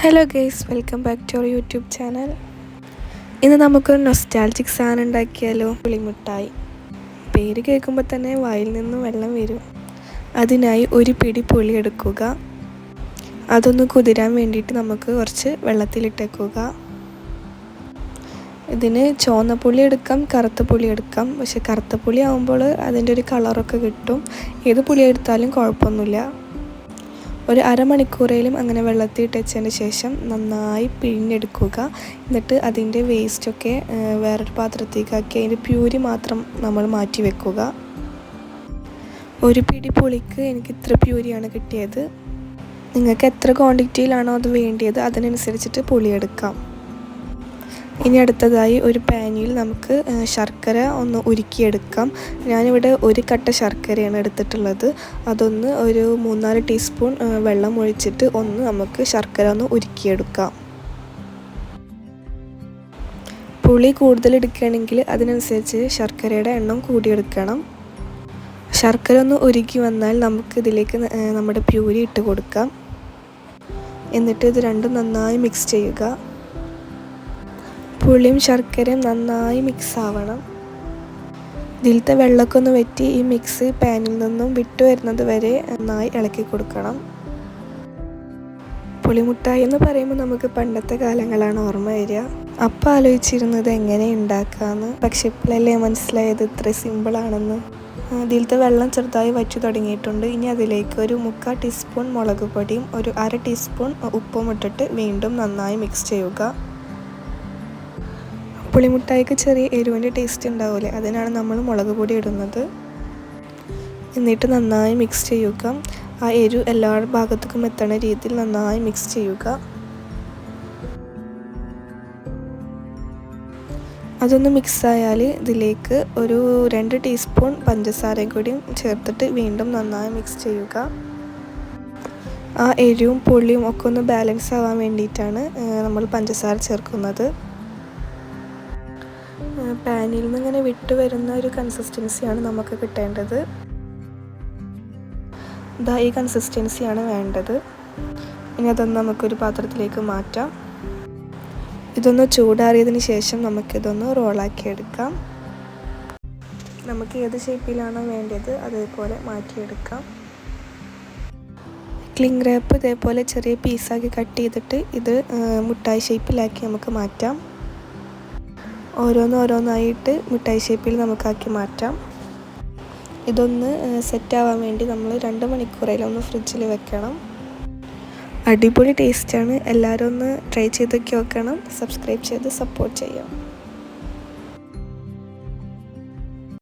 Hello guys welcome back to our YouTube channel ഇന്ന് നമുക്കൊരു nostalgic സാധനം ഉണ്ടാക്കിയാലോ? പുളിമുട്ടായി. പേര് കേൾക്കുമ്പോൾ തന്നെ വായിൽ നിന്ന് വെള്ളം വരും. അതിനായി ഒരു പിടി പുളി എടുക്കുക. അതൊന്ന് കുതിരാൻ വേണ്ടിയിട്ട് നമുക്ക് കുറച്ച് വെള്ളത്തിലിട്ടേക്കുക. ഇതിന് ചുവന്ന പുളി എടുക്കാം കറുത്ത പുളി എടുക്കാം. പക്ഷെ കറുത്ത പുളി ആകുമ്പോൾ അതിന്റെ ഒരു കളറൊക്കെ കിട്ടും. ഏത് പുളി എടുത്താലും കുഴപ്പമൊന്നുമില്ല. ഒരു അരമണിക്കൂറേലും അങ്ങനെ വെള്ളത്തിൽ ഇട്ടതിന് ശേഷം നന്നായി പിഴിഞ്ഞെടുക്കുക. എന്നിട്ട് അതിന്റെ വേസ്റ്റൊക്കെ വേറൊരു പാത്രത്തേക്കാക്കി അതിന്റെ പ്യൂരി മാത്രം നമ്മൾ മാറ്റി വെക്കുക. ഒരു പിടി പുളിക്ക് എനിക്ക് ഇത്ര പ്യൂരിയാണ് കിട്ടിയത്. നിങ്ങൾക്ക് എത്ര ക്വാണ്ടിറ്റിയിലാണോ അത് വേണ്ടിയത് അതിനനുസരിച്ചിട്ട് പുളി എടുക്കാം ഇനി അടുത്തതായി ഒരു പാനിൽ നമുക്ക് ശർക്കര ഒന്ന് ഉരുക്കിയെടുക്കാം. ഞാനിവിടെ ഒരു കട്ട ശർക്കരയാണ് എടുത്തിട്ടുള്ളത്. അതൊന്ന് ഒരു മൂന്നാൽ ടീസ്പൂൺ വെള്ളം ഒഴിച്ചിട്ട് ഒന്ന് നമുക്ക് ശർക്കര ഒന്ന് ഉരുക്കിയെടുക്കാം. പുളി കൂടുതൽ എടുക്കുകയാണെങ്കിൽ അതിനനുസരിച്ച് ശർക്കരയുടെ എണ്ണം കൂടിയെടുക്കണം. ശർക്കര ഒന്ന് ഉരുക്കി വന്നാൽ നമുക്ക് ഇതിലേക്ക് നമ്മുടെ പ്യൂരി ഇട്ട് കൊടുക്കാം. എന്നിട്ട് ഇത് രണ്ടും നന്നായി മിക്സ് ചെയ്യുക. പുളിയും ശർക്കരയും നന്നായി മിക്സ് ആവണം. ഇതിലത്തെ വെള്ളമൊക്കെ ഒന്ന് വെറ്റി ഈ മിക്സ് പാനിൽ നിന്നും വിട്ടു വരുന്നത് വരെ നന്നായി ഇളക്കി കൊടുക്കണം. പുളിമുട്ടായി എന്ന് പറയുമ്പോൾ നമുക്ക് പണ്ടത്തെ കാലങ്ങളാണ് ഓർമ്മ വരിക. അപ്പം ആലോചിച്ചിരുന്നത് എങ്ങനെ ഉണ്ടാക്കാമെന്ന് പക്ഷെ ഇപ്പോഴല്ലേ മനസ്സിലായത് ഇത്ര സിമ്പിളാണെന്ന് ഇതിലത്തെ വെള്ളം ചെറുതായി വച്ചു തുടങ്ങിയിട്ടുണ്ട്. ഇനി അതിലേക്ക് ഒരു മുക്കാൽ ടീസ്പൂൺ മുളക് പൊടിയും ഒരു അര ടീസ്പൂൺ ഉപ്പും ഇട്ടിട്ട് വീണ്ടും നന്നായി മിക്സ് ചെയ്യുക. പുളിമുട്ടായിക്ക് ചെറിയ എരിവിന്റെ ടേസ്റ്റ് ഉണ്ടാവില്ലേ അതിനാണ് നമ്മൾ മുളക് പൊടി ഇടുന്നത്. എന്നിട്ട് നന്നായി മിക്സ് ചെയ്യുക. ആ എരിവ് എല്ലാ ഭാഗത്തേക്കും എത്തണ രീതിയിൽ നന്നായി മിക്സ് ചെയ്യുക. അതൊന്ന് മിക്സായാൽ ഇതിലേക്ക് ഒരു രണ്ട് ടീസ്പൂൺ പഞ്ചസാരയും കൂടിയും ചേർത്തിട്ട് വീണ്ടും നന്നായി മിക്സ് ചെയ്യുക. ആ എരിവും പുളിയും ഒക്കെ ഒന്ന് ബാലൻസ് ആവാൻ വേണ്ടിയിട്ടാണ് നമ്മൾ പഞ്ചസാര ചേർക്കുന്നത്. പാനിൽ നിന്ന് ഇങ്ങനെ വിട്ട് വരുന്ന ഒരു കൺസിസ്റ്റൻസിയാണ് നമുക്ക് കിട്ടേണ്ടത്. ഇതാ ഈ കൺസിസ്റ്റൻസിയാണ് വേണ്ടത്. ഇനി അതൊന്ന് നമുക്കൊരു പാത്രത്തിലേക്ക് മാറ്റാം. ഇതൊന്ന് ചൂടാറിയതിന് ശേഷം നമുക്കിതൊന്ന് റോളാക്കി എടുക്കാം. നമുക്ക് ഏത് ഷേപ്പിലാണോ വേണ്ടത് അതേപോലെ മാറ്റിയെടുക്കാം. ക്ലിങ് റാപ്പ് ഇതേപോലെ ചെറിയ പീസാക്കി കട്ട് ചെയ്തിട്ട് ഇത് മുട്ടായി ഷേപ്പിലാക്കി നമുക്ക് മാറ്റാം. ഓരോന്നോരോന്നായിട്ട് മിഠായി ഷേപ്പിൽ നമുക്കാക്കി മാറ്റാം. ഇതൊന്ന് സെറ്റാവാൻ വേണ്ടി നമ്മൾ രണ്ട് മണിക്കൂറേലൊന്ന് ഫ്രിഡ്ജിൽ വെക്കണം. അടിപൊളി ടേസ്റ്റാണ്. എല്ലാവരും ഒന്ന് ട്രൈ ചെയ്തൊക്കെ വെക്കണം സബ്സ്ക്രൈബ് ചെയ്ത് സപ്പോർട്ട് ചെയ്യാം.